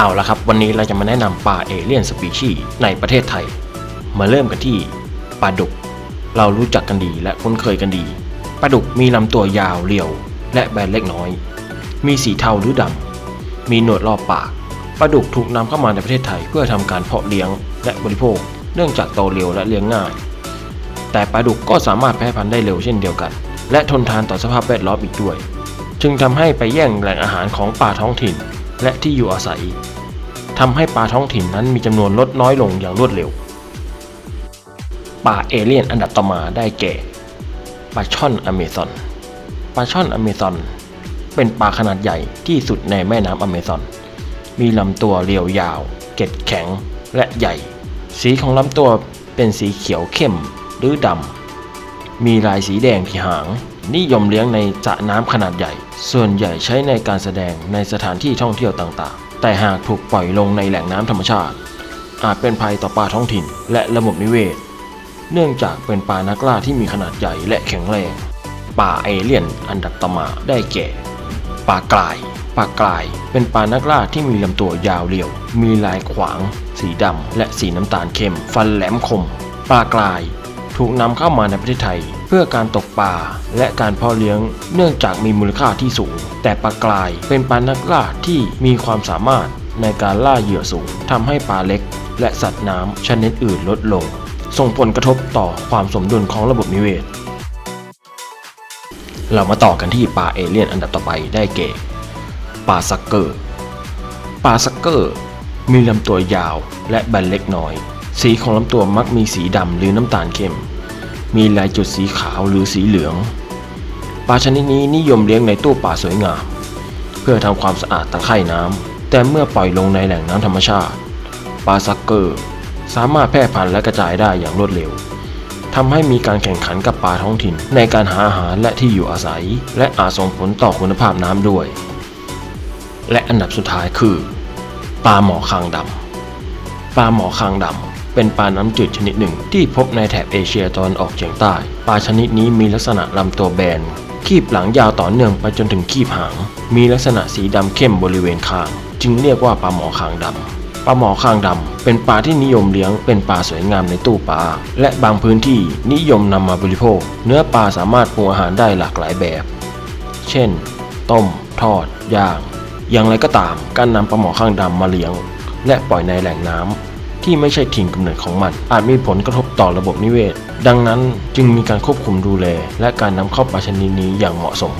เอาละครับ วันนี้เราจะมาแนะนำปลาเอเลี่ยนสปีชีส์ในประเทศไทย มาเริ่มกันที่ปลาดุก เรารู้จักกันดีและคุ้นเคยกันดีปลาดุกมีลำตัวยาวเรียว และแบนเล็กน้อย มีสีเทาหรือดำ มีหนวดรอบปากปลาดุกถูกนำเข้ามาในประเทศไทยเพื่อทำการเพาะเลี้ยงและบริโภค เนื่องจากโตเร็วและเลี้ยงง่าย แต่ปลาดุกก็สามารถแพร่พันธุ์ได้เร็วเช่นเดียวกัน และทนทานต่อสภาพแวดล้อมอีกด้วย จึงทำให้ไปแย่งแหล่งอาหารของป่าท้องถิ่น และที่อยู่อาศัยทำให้ปลาท้องถิ่นนั้นมีจำนวนลดน้อยลงอย่างรวดเร็ว ปลาเอเลี่ยนอันดับต่อมาได้แก่ปลาช่อนอเมซอน ปลาช่อนอเมซอน เป็นปลาขนาดใหญ่ที่สุดในแม่น้ำอเมซอน มีลำตัวเรียวยาว เกล็ดแข็งและใหญ่ สีของลำตัวเป็นสีเขียวเข้มหรือดำ มีลายสีแดงที่หาง นิยมเลี้ยงในสระน้ำขนาดใหญ่ ส่วนใหญ่ใช้ในการแสดงในสถานที่ท่องเที่ยวต่างๆ แต่หากถูกปล่อยลงในแหล่งน้ำธรรมชาติ อาจเป็นภัยต่อปลาท้องถิ่น และระบบนิเวศ เนื่องจากเป็นปลานักล่าที่มีขนาดใหญ่และแข็งแรงปลาเอเลี่ยนอันดับต่อมาได้แก่ปลากรายปลากราย เป็นปลานักล่าที่มีลำตัวยาวเรียว มีลายขวาง สีดำและสีน้ำตาลเข้ม ฟันแหลมคม ปลากราย ถูกนำเข้ามาในประเทศไทย เพื่อการตกปลาและการเพาะเลี้ยง เนื่องจากมีมูลค่าที่สูง แต่ปลากรายเป็นปลานักล่าที่มีความสามารถในการล่าเหยื่อสูงทำให้ปลาเล็ก และสัตว์น้ำชนิดอื่นลดลง ส่งผลกระทบต่อความสมดุลของระบบนิเวศ เรามาต่อกันที่ปลาเอเลี่ยนอันดับต่อไปได้แก่ปลาซักเกอร์ปลาซักเกอร์ มีลำตัวยาวและแบนเล็กน้อย สีของลำตัวมักมีสีดำหรือน้ำตาลเข้ม มีลายจุดสีขาวหรือสีเหลือง ปลาชนิดนี้นิยมเลี้ยงในตู้ปลาสวยงาม เพื่อทำความสะอาดตะไคร่น้ำ แต่เมื่อปล่อยลงในแหล่งน้ำธรรมชาติ ปลาซักเกอร์ สามารถแพร่พันธุ์และกระจายได้อย่างรวดเร็วทำให้มีการแข่งขันกับปลาท้องถิ่น ในการหาอาหารและที่อยู่อาศัย และอาจส่งผลต่อคุณภาพน้ำด้วย และอันดับสุดท้ายคือ ปลาหมอคางดำปลาหมอคางดำ เป็นปลาน้ำจืดชนิดหนึ่ง ที่พบในแถบเอเชียตะวันออกเฉียงใต้ ปลาชนิดนี้มีลักษณะลำตัวแบน คีบหลังยาวต่อเนื่องไปจนถึงคีบหาง มีลักษณะสีดำเข้มบริเวณคาง จึงเรียกว่าปลาหมอคางดำปลาหมอคางดำเป็นปลาที่นิยมเลี้ยงเป็นปลาสวยงามในตู้ปลา และบางพื้นที่นิยมนำมาบริโภค เนื้อปลาสามารถปรุงอาหารได้หลากหลายแบบ เช่น ต้ม ทอด ย่าง อย่างไรก็ตาม การนำปลาหมอข้างดำมาเลี้ยง และปล่อยในแหล่งน้ำ ที่ไม่ใช่ถิ่นกำเนิดของมัน อาจมีผลกระทบต่อระบบนิเวศ ดังนั้นจึงมีการควบคุมดูแล และการนำเข้าปลาชนิดนี้อย่างเหมาะสม